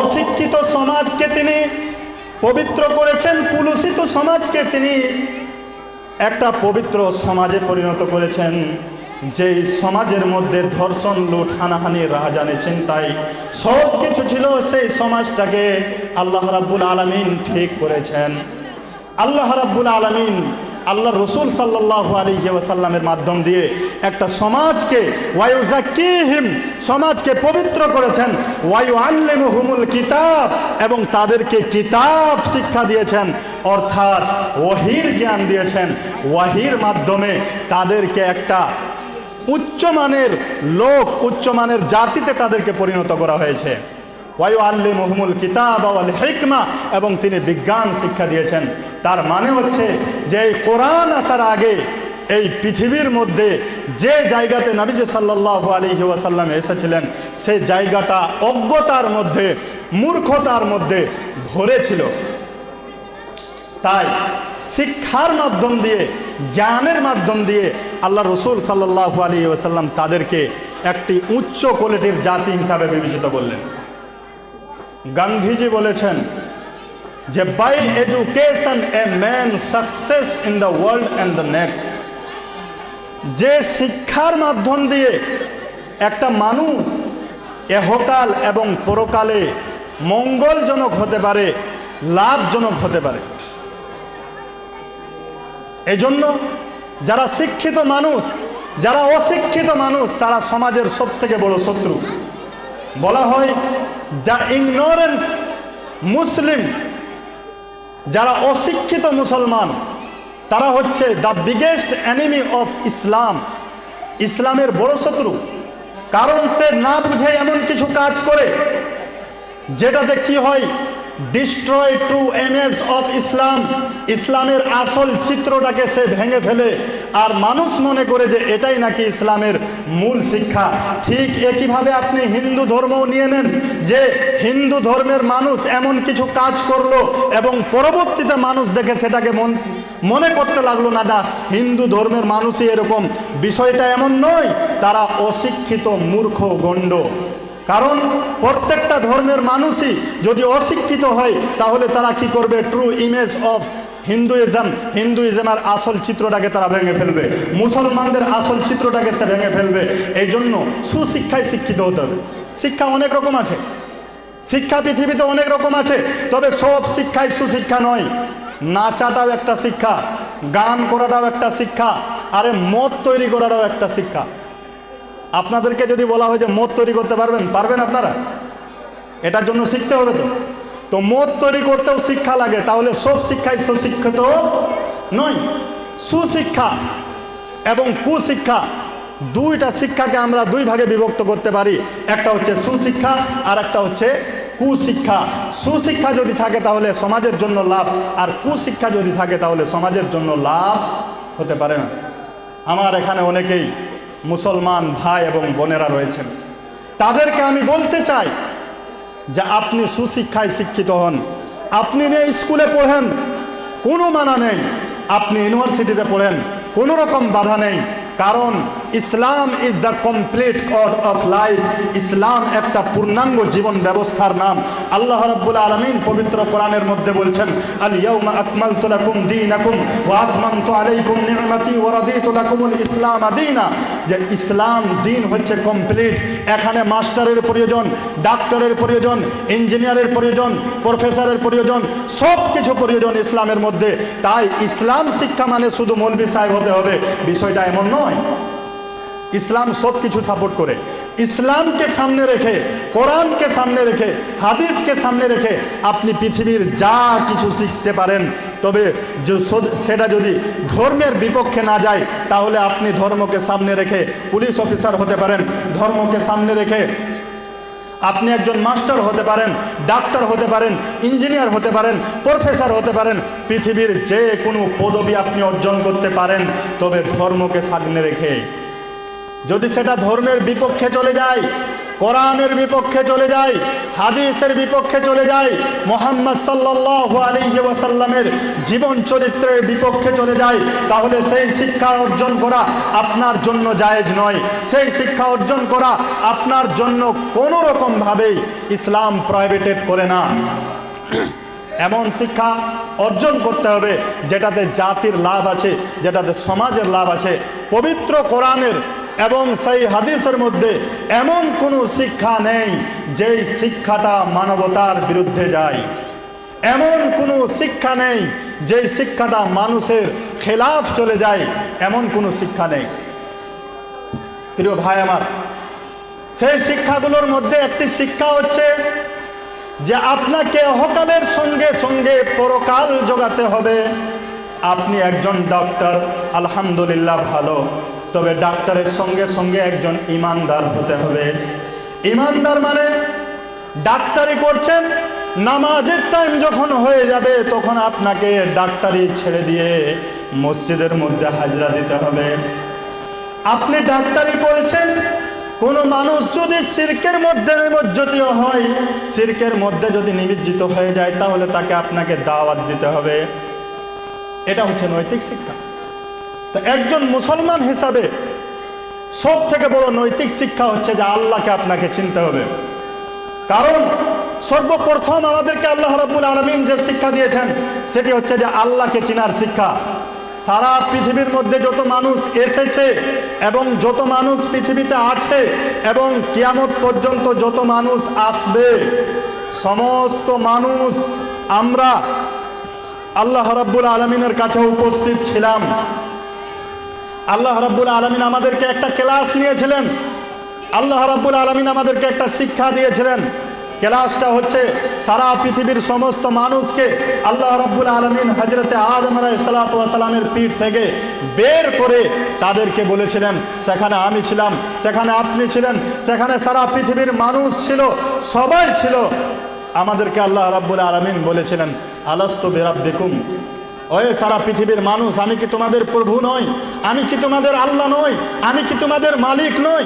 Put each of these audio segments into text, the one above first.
অশিক্ষিত সমাজকে তিনি পবিত্র করেছেন কুলুষিত সমাজকে তিনি একটা পবিত্র সমাজে পরিণত করেছেন। যেই সমাজের মধ্যে ধর্ষণ, লুট, হানাহানি, রাহাজানি চিন্তাই সব কিছু ছিল, সেই সমাজটাকে আল্লাহ রাব্বুল আলমিন ঠিক করেছেন। আল্লাহ রাব্বুল আলমিন আল্লাহ রসুল সাল্লাহ আলী ওয়াসাল্লামের মাধ্যম দিয়ে একটা সমাজকে ওয়ায়ুজাকিহিম সমাজকে পবিত্র করেছেন। ওয়ায়ু আল্লেমুহুমুল কিতাব এবং তাদেরকে কিতাব শিক্ষা দিয়েছেন। অর্থাৎ ওয়াহির জ্ঞান দিয়েছেন। ওয়াহির মাধ্যমে তাদেরকে একটা উচ্চমানের লোক, উচ্চমানের জাতিতে তাদেরকে পরিণত করা হয়েছে। ওয়ায়ু আল্লি মহমুল কিতাব আল হিকমা এবং তিনি বিজ্ঞান শিক্ষা দিয়েছেন। তার মানে হচ্ছে যে কোরআন আসার আগে এই পৃথিবীর মধ্যে যে জায়গাতে নবীজি সাল্লাহ আলী ওয়াসাল্লাম এসেছিলেন, সেই জায়গাটা অজ্ঞতার মধ্যে, মূর্খতার মধ্যে ভরে ছিল তাই শিক্ষার মাধ্যম দিয়ে, জ্ঞানের মাধ্যম দিয়ে আল্লাহ রসুল সাল্লাহ আলী ওসাল্লাম তাদেরকে একটি উচ্চ কোয়ালিটির জাতি হিসাবে বিবেচিত করলেন। গান্ধীজি বলেছেন যে by education a man success in the world and the next যে শিক্ষার মাধ্যম দিয়ে একটা মানুষ এহকাল এবং পরকালে মঙ্গলজনক হতে পারে, লাভজনক হতে পারে। এজন্য যারা শিক্ষিত মানুষ, যারা অশিক্ষিত মানুষ, তারা সমাজের সব থেকে বড় শত্রু। বলা হয় দ্য ইগনোরেন্স মুসলিম যারা অশিক্ষিত মুসলমান, তারা হচ্ছে the biggest enemy of Islam ইসলামের বড় শত্রু। কারণ সে না বুঝে এমন কিছু কাজ করে, যেটাতে কি হয়? ডিস্ট্রয় টু এমএস অফ ইসলাম ইসলামের আসল চিত্রটাকে সে ভেঙে ফেলে। আর মানুষ মনে করে যে এটাই নাকি ইসলামের মূল শিক্ষা। ঠিক একইভাবে আপনি হিন্দু ধর্মও নিয়ে নেন যে হিন্দু ধর্মের মানুষ এমন কিছু কাজ করল এবং পরবর্তীতে মানুষ দেখে সেটাকে মন, মনে করতে লাগল না, হিন্দু ধর্মের মানুষই এরকম। বিষয়টা এমন নয়, তারা অশিক্ষিত মূর্খ গণ্ড। কারণ প্রত্যেকটা ধর্মের মানুষই যদি অশিক্ষিত হয়, তাহলে তারা কি করবে? ট্রু ইমেজ অফ হিন্দুইজম হিন্দুইজমের আসল চিত্রটাকে তারা ভেঙে ফেলবে। মুসলমানদের আসল চিত্রটাকে সে ভেঙে ফেলবে। এই জন্য সুশিক্ষায় শিক্ষিত হতে হবে। শিক্ষা অনেক রকম আছে। শিক্ষা পৃথিবীতে অনেক রকম আছে, তবে সব শিক্ষাই সুশিক্ষা নয়। নাচাটাও একটা শিক্ষা, গান করাটাও একটা শিক্ষা, আরে মদ তৈরি করাটাও একটা শিক্ষা। আপনাদেরকে যদি বলা হয় যে মদ তৈরি করতে পারবেন পারবেন আপনারা? এটার জন্য শিখতে হবে তো। তো মদ তৈরি করতেও শিক্ষা লাগে, তাহলে সব শিক্ষাই সুশিক্ষিত নয়। সুশিক্ষা এবং কুশিক্ষা, দুইটা শিক্ষাকে আমরা দুই ভাগে বিভক্ত করতে পারি। একটা হচ্ছে সুশিক্ষা আর একটা হচ্ছে কুশিক্ষা। সুশিক্ষা যদি থাকে তাহলে সমাজের জন্য লাভ, আর কুশিক্ষা যদি থাকে তাহলে সমাজের জন্য লাভ হতে পারে না। আমার এখানে অনেকেই মুসলমান ভাই এবং বোনেরা রয়েছেন। তাদেরকে আমি বলতে চাই যে আপনি সুশিক্ষায় শিক্ষিত হন, আপনি নিয়ে স্কুলে পড়েন, কোনো মানা নেই। আপনি ইউনিভার্সিটিতে পড়েন, কোনো রকম বাধা নেই। কারণ Islam is the complete code of life Islam একটা পূর্ণাঙ্গ জীবন ব্যবস্থার নাম। আল্লাহ রাব্বুল আলামিন পবিত্র কোরআনের মধ্যে বলছেন, আল ইয়াউমা ইসলাম দীনা। যে ইসলাম দিন হচ্ছে কমপ্লিট এখানে মাস্টারের প্রয়োজন, ডাক্তারের প্রয়োজন, ইঞ্জিনিয়ারের প্রয়োজন, প্রফেসরের প্রয়োজন সব কিছু প্রয়োজন ইসলামের মধ্যে। তাই ইসলাম শিক্ষা মানে শুধু মৌলবী সাহেব হতে হবে। বিষয়টা এমন নয়। ইসলাম সব কিছু সাপোর্ট করে। ইসলামকে সামনে রেখে, কোরআনকে সামনে রেখে, হাদিসকে সামনে রেখে আপনি পৃথিবীর যা কিছু শিখতে পারেন, তবে সেটা যদি ধর্মের বিপক্ষে না যায়, তাহলে আপনি ধর্মকে সামনে রেখে পুলিশ অফিসার হতে পারেন, ধর্মকে সামনে রেখে আপনি একজন মাস্টার হতে পারেন, ডাক্তার হতে পারেন, ইঞ্জিনিয়ার হতে পারেন, প্রফেসর হতে পারেন, পৃথিবীর যে কোনো পদবি আপনি অর্জন করতে পারেন, তবে ধর্মকে সামনে রেখে যদি সেটা ধর্মের বিপক্ষে চলে যায়, কোরআনের বিপক্ষে চলে যায়, হাদিসের বিপক্ষে চলে যায়, মোহাম্মদ সাল্লাল্লাহু আলাইহি ওয়াসাল্লামের জীবন চরিত্রের বিপক্ষে চলে যায়, তাহলে সেই শিক্ষা অর্জন করা আপনার জন্য জায়েজ নয়। সেই শিক্ষা অর্জন করা আপনার জন্য কোনো রকমভাবেই ইসলাম প্রাইভেটেড করে না। এমন শিক্ষা অর্জন করতে হবে যেটাতে জাতির লাভ আছে, যেটাতে সমাজের লাভ আছে। পবিত্র কোরআনের এবং সেই হাদিসের মধ্যে এমন কোনো শিক্ষা নেই যেই শিক্ষাটা মানবতার বিরুদ্ধে যায়। এমন কোনো শিক্ষা নেই যেই শিক্ষাটা মানুষের খেলাফ চলে যায়, এমন কোনো শিক্ষা নেই। প্রিয় ভাই আমার, সেই শিক্ষাগুলোর মধ্যে একটি শিক্ষা হচ্ছে যে আপনাকে অহকালের সঙ্গে সঙ্গে পরকাল জোগাতে হবে। আপনি একজন ডক্টর, আলহামদুলিল্লাহ ভালো। তবে ডাক্তারের সঙ্গে সঙ্গে একজন ইমানদার হতে হবে। ইমানদার মানে ডাক্তারি করছেন, নামাজের টাইম যখন হয়ে যাবে তখন আপনাকে ডাক্তারি ছেড়ে দিয়ে মসজিদের মধ্যে হাজরা দিতে হবে। আপনি ডাক্তারি করছেন, কোন মানুষ যদি সিরকের মধ্যে নিমজ্জিত হয়, সিরকের মধ্যে যদি নিমজ্জিত হয়ে যায়, তাহলে তাকে আপনাকে দাওয়াত দিতে হবে। এটা হচ্ছে নৈতিক শিক্ষা। তো একজন মুসলমান হিসাবে সব থেকে বড় নৈতিক শিক্ষা হচ্ছে যে আল্লাহকে আপনাকে চিনতে হবে। কারণ সর্বপ্রথম আমাদেরকে আল্লাহ রাব্বুল আলমিন যে শিক্ষা দিয়েছেন, সেটি হচ্ছে যে আল্লাহকে চিনার শিক্ষা। সারা পৃথিবীর মধ্যে যত মানুষ এসেছে এবং যত মানুষ পৃথিবীতে আছে এবং কিয়ামত পর্যন্ত যত মানুষ আসবে, সমস্ত মানুষ আমরা আল্লাহ রাব্বুল আলমিনের কাছে উপস্থিত ছিলাম। আল্লাহ রাব্বুল আলমিন আমাদেরকে একটা ক্লাস নিয়েছিলেন। আল্লাহ রাব্বুল আলমিন আমাদেরকে একটা শিক্ষা দিয়েছিলেন। ক্লাসটা হচ্ছে সারা পৃথিবীর সমস্ত মানুষকে আল্লাহ রাব্বুল আলমিন হজরতে আদম আলাইসালামের পিঠ থেকে বের করে তাদেরকে বলেছিলেন, সেখানে আমি ছিলাম, সেখানে আপনি ছিলেন, সেখানে সারা পৃথিবীর মানুষ ছিল, সবাই ছিল। আমাদেরকে আল্লাহ রাব্বুল আলমিন বলেছিলেন, আলাস্ত বেরাব দেখুম ওয়ে সারা পৃথিবীর মানুষ, আমি কি তোমাদের প্রভু নই? আমি কি তোমাদের আল্লাহ নই? আমি কি তোমাদের মালিক নই?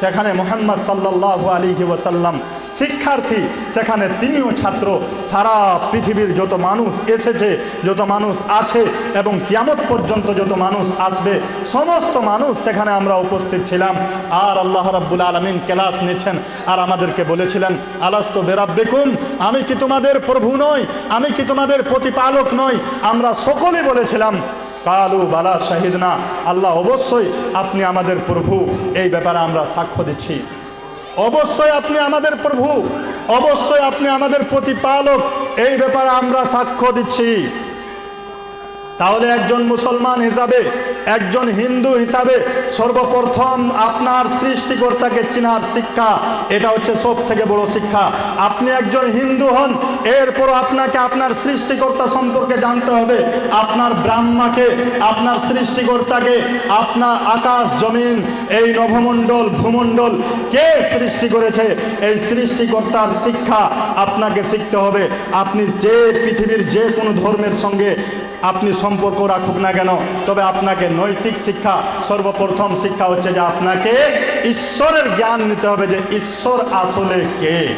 সেখানে মোহাম্মদ সাল্লাহ আলী ওয়াসাল্লাম শিক্ষার্থী, সেখানে তিনিও ছাত্র। সারা পৃথিবীর যত মানুষ এসেছে, যত মানুষ আছে এবং কিয়ামত পর্যন্ত যত মানুষ আসবে, সমস্ত মানুষ সেখানে আমরা উপস্থিত ছিলাম। আর আল্লাহ রাব্বুল আলমিন ক্লাস নিচ্ছেন আর আমাদেরকে বলেছিলেন, আলাস্ত বেরাব্বিকুম? আমি কি তোমাদের প্রভু নই? আমি কি তোমাদের প্রতিপালক নই? আমরা সকলে বলেছিলাম কালু বালা শাহিদ না আল্লাহ অবশ্যই আপনি আমাদের প্রভু। এই ব্যাপারে আমরা সাক্ষ্য দিচ্ছি। অবশ্যই আপনি আমাদের প্রভু। অবশ্যই আপনি আমাদের প্রতিপালক। এই ব্যাপারে আমরা সাক্ষ্য দিচ্ছি। তাহলে একজন মুসলমান হিসাবে, একজন হিন্দু হিসাবে সর্বপ্রথম আপনার সৃষ্টিকর্তাকে চিনার শিক্ষা, এটা হচ্ছে সব থেকে বড় শিক্ষা। আপনি একজন হিন্দু হন, এরপর আপনাকে আপনার সৃষ্টিকর্তা সম্পর্কে জানতে হবে, আপনার ব্রাহ্মাকে, আপনার সৃষ্টিকর্তাকে, আপনার আকাশ, জমিন, এই নভমণ্ডল, ভূমণ্ডল কে সৃষ্টি করেছে, এই সৃষ্টিকর্তার শিক্ষা আপনাকে শিখতে হবে। আপনি যে পৃথিবীর যে কোনো ধর্মের সঙ্গে আপনি সম্পর্ক রাখুক না কেন, তবে আপনাকে নৈতিক শিক্ষা, সর্বপ্রথম শিক্ষা হচ্ছে যে আপনাকে ঈশ্বরের জ্ঞান নিতে হবে যে ঈশ্বর আসলে কে।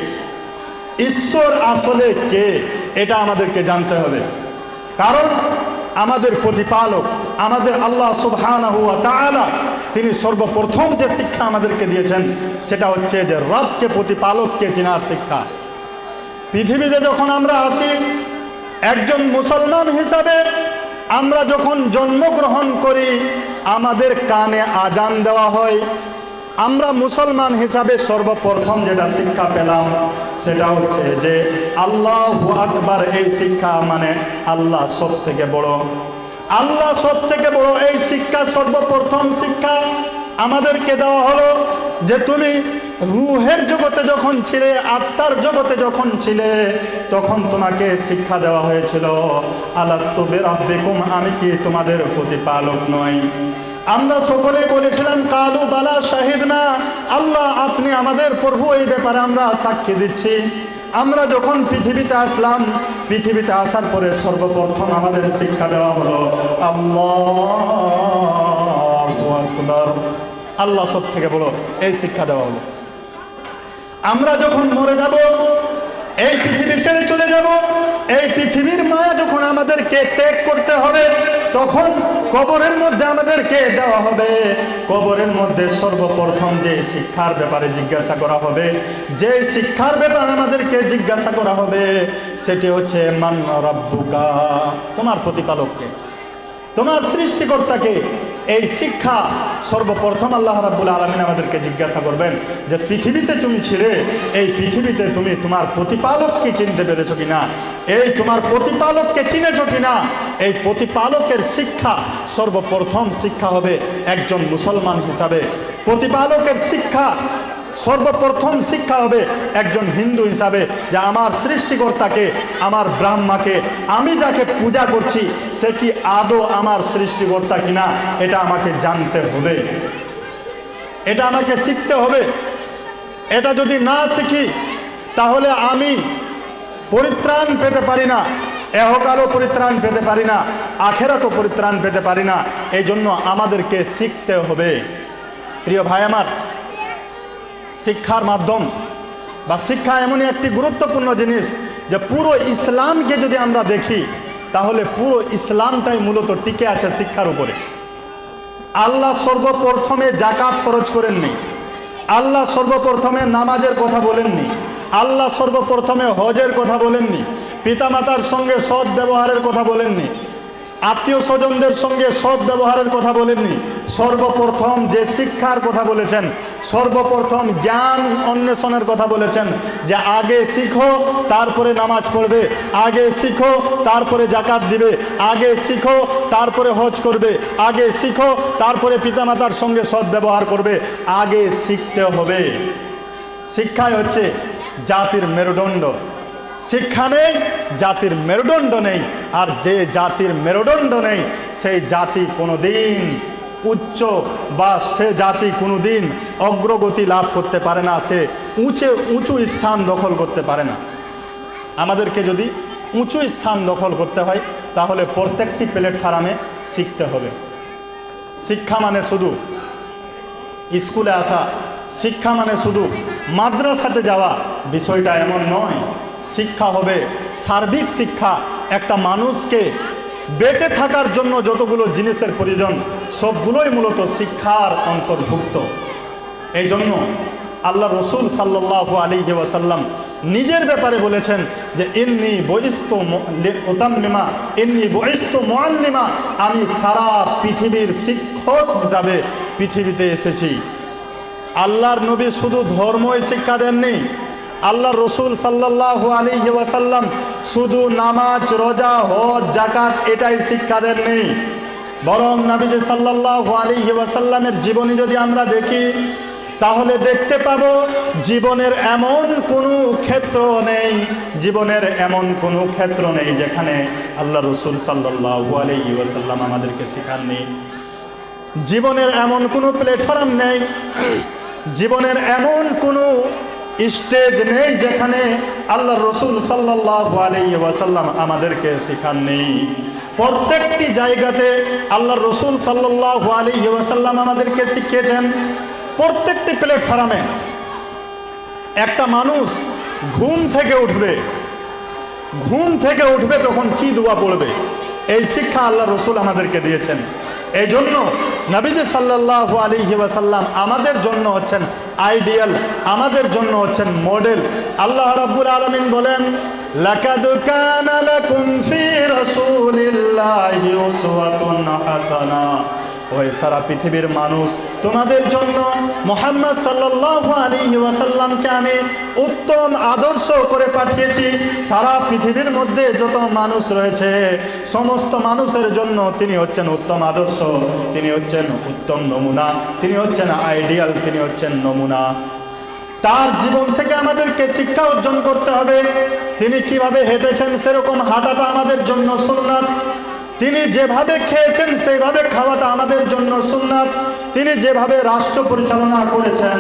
ঈশ্বর আসলে কে, এটা আমাদেরকে জানতে হবে। কারণ আমাদের প্রতিপালক, আমাদের আল্লাহ সুবহানাহু ওয়া তাআলা, তিনি সর্বপ্রথম যে শিক্ষা আমাদেরকে দিয়েছেন, সেটা হচ্ছে যে রবকে প্রতিপালককে চেনার শিক্ষা। পৃথিবীতে যখন আমরা আসি, একজন মুসলমান হিসাবে আমরা যখন জন্মগ্রহণ করি, আমাদের কানে আজান দেওয়া হয়। আমরা মুসলমান হিসাবে সর্বপ্রথম যেটা শিক্ষা পেলাম, সেটা হচ্ছে যে আল্লাহ আকবার এই শিক্ষা মানে আল্লাহ সব থেকে বড়। আল্লাহ সব থেকে বড় এই শিক্ষা সর্বপ্রথম শিক্ষা আমাদেরকে দেওয়া হলো যে তুমি রুহের জগতে যখন ছিলে, আত্মার জগতে যখন ছিলে, তখন তোমাকে শিক্ষা দেওয়া হয়েছিল আলাস্তবের আব্বেকুম আমি কি তোমাদের প্রতিপালক নয় আমরা সকলে বলেছিলাম, কালু বালা শাহিদ না আল্লাহ আপনি আমাদের প্রভু, এই ব্যাপারে আমরা সাক্ষী দিচ্ছি। আমরা যখন পৃথিবীতে আসলাম, পৃথিবীতে আসার পরে সর্বপ্রথম আমাদের শিক্ষা দেওয়া হলো, আল্লাহ আল্লাহ সব থেকে বড় এই শিক্ষা দেওয়া হলো। আমরা যখন মরে যাব, এই পৃথিবী ছেড়ে চলে যাব, এই পৃথিবীর মায়া যখন আমাদেরকে ত্যাগ করতে হবে, তখন কবরের মধ্যে আমাদেরকে দেওয়া হবে। কবরের মধ্যে সর্বপ্রথম যে শিক্ষার ব্যাপারে জিজ্ঞাসা করা হবে, যে শিক্ষার ব্যাপারে আমাদেরকে জিজ্ঞাসা করা হবে, সেটি হচ্ছে, মান রব্বুকা? তোমার প্রতিপালককে। তোমার সৃষ্টিকর্তাকে এই শিক্ষা সর্বপ্রথম আল্লাহ রাবুল আলমিন আমাদেরকে জিজ্ঞাসা করবেন যে পৃথিবীতে তুমি ছিলে, এই পৃথিবীতে তুমি তোমার প্রতিপালককে চিনতে পেরেছ কিনা? এই তোমার প্রতিপালককে চিনেছো কিনা? এই প্রতিপালকের শিক্ষা সর্বপ্রথম শিক্ষা হবে একজন মুসলমান হিসাবে। প্রতিপালকের শিক্ষা সর্বপ্রথম শিক্ষা হবে একজন হিন্দু হিসাবে যে আমার সৃষ্টিকর্তাকে, আমার ব্রাহ্মাকে, আমি যাকে পূজা করছি, সে কি আদৌ আমার সৃষ্টিকর্তা কিনা এটা আমাকে জানতে হবে। এটা আমাকে শিখতে হবে। এটা যদি না শিখি, তাহলে আমি পরিত্রাণ পেতে পারি না, এহকালও পরিত্রাণ পেতে পারি না, আখেরাতও পরিত্রাণ পেতে পারি না। এই জন্য আমাদেরকে শিখতে হবে। প্রিয় ভাই আমার শিক্ষার মাধ্যম বা শিক্ষা এমনই একটি গুরুত্বপূর্ণ জিনিস যে পুরো ইসলামকে যদি আমরা দেখি, তাহলে পুরো ইসলামটাই মূলত টিকে আছে শিক্ষার উপরে। আল্লাহ সর্বপ্রথমে জাকাত খরচ করেননি। আল্লাহ সর্বপ্রথমে নামাজের কথা বলেননি। আল্লাহ সর্বপ্রথমে হজের কথা বলেননি। পিতামাতার সঙ্গে সৎ ব্যবহারের কথা বলেননি। আত্মীয় স্বজনদের সঙ্গে সৎ ব্যবহারের কথা বলেননি। সর্বপ্রথম যে শিক্ষার কথা বলেছেন, সর্বপ্রথম জ্ঞান অন্বেষণের কথা বলেছেন যে আগে শিখো, তারপরে নামাজ পড়বে, আগে শিখো, তারপরে জাকাত দিবে, আগে শিখো, তারপরে হজ করবে, আগে শিখো, তারপরে পিতামাতার সঙ্গে সৎ ব্যবহার করবে, আগে শিখতে হবে। শিক্ষাই হচ্ছে জাতির মেরুদণ্ড। শিক্ষা নেই, জাতির মেরুদণ্ড নেই, আর যে জাতির মেরুদণ্ড নেই, সেই জাতি কোনো দিন উচ্চ বা সে জাতি কোনো দিন অগ্রগতি লাভ করতে পারে না, সে উঁচে, উঁচু স্থান দখল করতে পারে না। আমাদেরকে যদি উঁচু স্থান দখল করতে হয়, তাহলে প্রত্যেকটি প্ল্যাটফর্মে শিখতে হবে। শিক্ষা মানে শুধু স্কুলে আসা, শিক্ষা মানে শুধু মাদ্রাসাতে যাওয়া, বিষয়টা এমন নয়। শিক্ষা হবে। সার্বিক শিক্ষা একটা মানুষকে বেঁচে থাকার জন্য যতগুলো জিনিসের প্রয়োজন, সবগুলোই মূলত শিক্ষার অন্তর্ভুক্ত। এই জন্য আল্লাহ রসুল সাল্লাহ আলী ওয়াসাল্লাম নিজের ব্যাপারে বলেছেন যে, ইন্নি বহিস্ত ওতাম্মিমা ইন্নি বহিস্ত মোয়ান্নিমা আমি সারা পৃথিবীর শিক্ষক হিসাবে পৃথিবীতে এসেছি। আল্লাহর নবী শুধু ধর্মই শিক্ষা দেননি আল্লাহ রসুল সাল্লাহ আলী ওয়াসাল্লাম শুধু নামাজ, রোজা, হজ জাকাত এটাই শিক্ষা দেননি। বরং নবীজি সাল্লাহ আলী ওয়াসাল্লামের জীবনী যদি আমরা দেখি, তাহলে দেখতে পাবো জীবনের এমন কোনো ক্ষেত্র নেই, জীবনের এমন কোনো ক্ষেত্র নেই যেখানে আল্লাহ রসুল সাল্লাহ আলী ওয়াসাল্লাম আমাদেরকে শেখাননি। জীবনের এমন কোনো প্ল্যাটফর্ম নেই, জীবনের এমন কোনো স্টেজ নেই যেখানে আল্লাহ রসুল সাল্লাহ আলাইসাল্লাম আমাদেরকে শেখাননি। প্রত্যেকটি জায়গাতে আল্লাহ রসুল সাল্লাহ আলাইসাল্লাম আমাদেরকে শিখিয়েছেন। প্রত্যেকটি প্ল্যাটফর্মে একটা মানুষ ঘুম থেকে উঠবে। ঘুম থেকে উঠবে তখন কি দোয়া পড়বে? এই শিক্ষা আল্লাহ রসুল আমাদেরকে দিয়েছেন। এই জন্য নবীজি সাল্লাহ আলী ওয়াসাল্লাম আমাদের জন্য হচ্ছেন আইডিয়াল, আমাদের জন্য হচ্ছেন মডেল। আল্লাহ রাব্বুল আলমিন বলেন লাকাদুকানা লাকুম ফি রাসূলিল্লাহি উসওয়াতুন হাসানা ওই সারা পৃথিবীর মানুষ তোমাদের জন্য মোহাম্মদ সাল্লাহ আলী ওয়াসাল্লামকে আমি উত্তম আদর্শ করে পাঠিয়েছি। সারা পৃথিবীর মধ্যে যত মানুষ রয়েছে, সমস্ত মানুষের জন্য তিনি হচ্ছেন উত্তম আদর্শ, তিনি হচ্ছেন উত্তম নমুনা, তিনি হচ্ছেন আইডিয়াল, তিনি হচ্ছেন নমুনা। তার জীবন থেকে আমাদেরকে শিক্ষা অর্জন করতে হবে। তিনি কীভাবে হেঁটেছেন সেরকম হাঁটাটা আমাদের জন্য সুন্নাত। তিনি যেভাবে খেয়েছেন, সেইভাবে খাওয়াটা আমাদের জন্য সুন্নাত। তিনি যেভাবে রাষ্ট্র পরিচালনা করেছেন,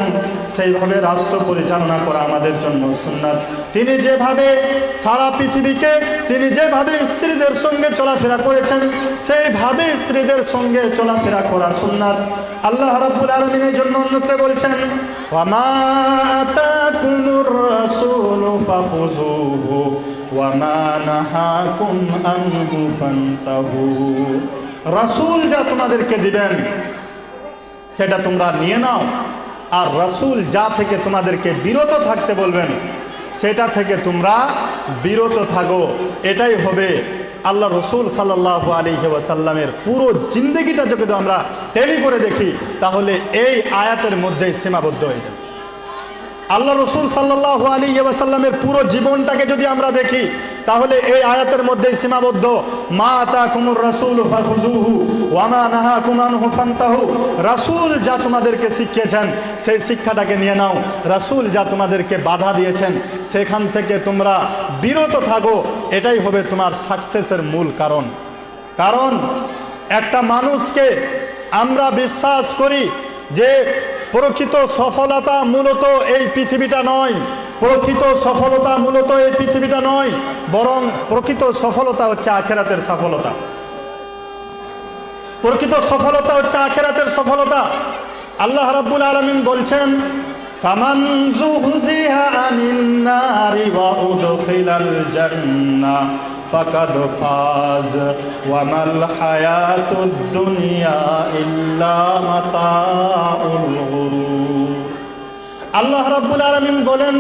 সেইভাবে রাষ্ট্র পরিচালনা করা আমাদের জন্য সুন্নাত। তিনি যেভাবে সারা পৃথিবীকে, তিনি যেভাবে স্ত্রীদের সঙ্গে চলাফেরা করেছেন, সেইভাবে স্ত্রীদের সঙ্গে চলাফেরা করা সুন্নাত। আল্লাহ রাব্বুল আলামিন এই জন্য অন্যত্রে বলছেন ওয়ামা আতাকুমুর রাসূলু ফাখুযুহু। রাসূল যা তোমাদেরকে দিবেন, সেটা তোমরা নিয়ে নাও। আর রাসূল যা থেকে তোমাদেরকে বিরত থাকতে বলবেন, সেটা থেকে তোমরা বিরত থাকো। এটাই হবে আল্লাহ রসুল সাল্লাহ আলী ওয়াসাল্লামের পুরো জিন্দগিটা যদি আমরা টেলি করে দেখি, তাহলে এই আয়াতের মধ্যেই সীমাবদ্ধ হয়ে যাবে। আল্লাহ রসুল সাল্লাহ আলী ওয়াসাল্লামের পুরো জীবনটাকে যদি আমরা দেখি, তাহলে এই আয়াতের মধ্যেই সীমাবদ্ধ, মা আতা কুমুর রাসুল ওয়ামা নাহা কুমানহু ফান্তাহু। রাসূল যা তোমাদেরকে শিখিয়েছেন, সেই শিক্ষাটাকে নিয়ে নাও। রাসূল যা তোমাদেরকে বাধা দিয়েছেন, সেখান থেকে তোমরা বিরত থাকো। এটাই হবে তোমার সাকসেসের মূল কারণ। কারণ একটা মানুষকে আমরা বিশ্বাস করি যে প্রকৃত সফলতা মূলত এই পৃথিবীটা নয়। প্রকৃত সফলতা মূলত এই পৃথিবীটা নয়, বরং প্রকৃত সফলতা হচ্ছে আখেরাতের সফলতা। প্রকৃত সফলতা হচ্ছে আখেরাতের সফলতা। আল্লাহ রাব্বুল আলামিন বলছেন, ফামান যুহজিহা আনিন নারি ওয়া উদখিলাল ফাজ ওয়া মাল হায়াতুদ দুনিয়া ইল্লা মাতাউল গুরুর আল্লাহ রাব্বুল আলামিন বলেন,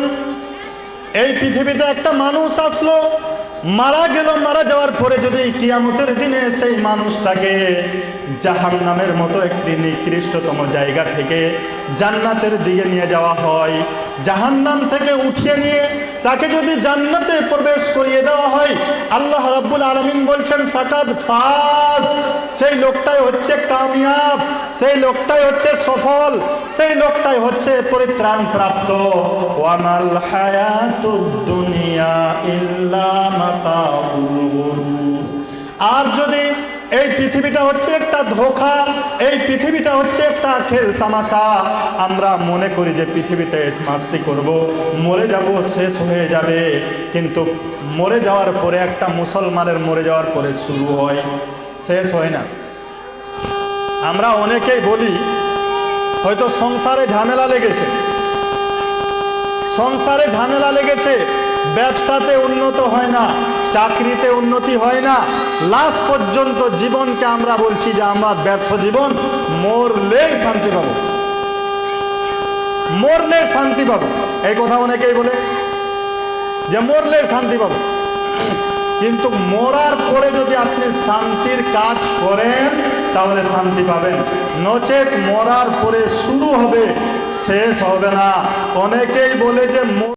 এই পৃথিবীতে একটা মানুষ আসলো, মারা গেল, মারা যাওয়ার পরে যদি কিয়ামতের দিনে সেই মানুষটাকে জাহান নামের মতো একটি নিকৃষ্টতম জায়গা থেকে জান্নাতের দিকে নিয়ে যাওয়া হয়, জাহান্নাম থেকে উঠিয়ে নিয়ে তাকে যদি জান্নাতে প্রবেশ করিয়ে দেওয়া হয়, আল্লাহ রাব্বুল আলামিন বলছেন, ফাকাদ ফাজ। সেই লোকটাই হচ্ছে কামিয়াব, সেই লোকটাই হচ্ছে সফল, সেই লোকটাই হচ্ছে পরিত্রাণ প্রাপ্ত। ওয়ামাল হায়াতুদ দুনিয়া ইল্লা মাতাউল আর যদি এই পৃথিবীটা হচ্ছে একটা ধোকা, এই পৃথিবীটা হচ্ছে একটা খেল তামাশা। আমরা মনে করি যে পৃথিবীতে মাস্তি করব, মরে যাব, শেষ হয়ে যাবে। কিন্তু মরে যাওয়ার পরে একটা মুসলমানের মরে যাওয়ার পরে শুরু হয়, শেষ হয় না। আমরা অনেকেই বলি, হয়তো সংসারে ঝামেলা লেগেছে। সংসারে ঝামেলা লেগেছে। ব্যবসাতে উন্নত হয় না, চাকরিতে উন্নতি হয় না। লাস্ট পর্যন্ত জীবনকে আমরা বলছি যে আমরা ব্যর্থ জীবন, মরলেই শান্তি পাবো। মরলে শান্তি পাবো। এই কথা অনেকেই বলে যে মরলে শান্তি পাবো। কিন্তু মরার পরে যদি আপনি শান্তির কাজ করেন, তাহলে শান্তি পাবেন। নচেত মরার পরে শুরু হবে, শেষ হবে না। অনেকেই বলে যে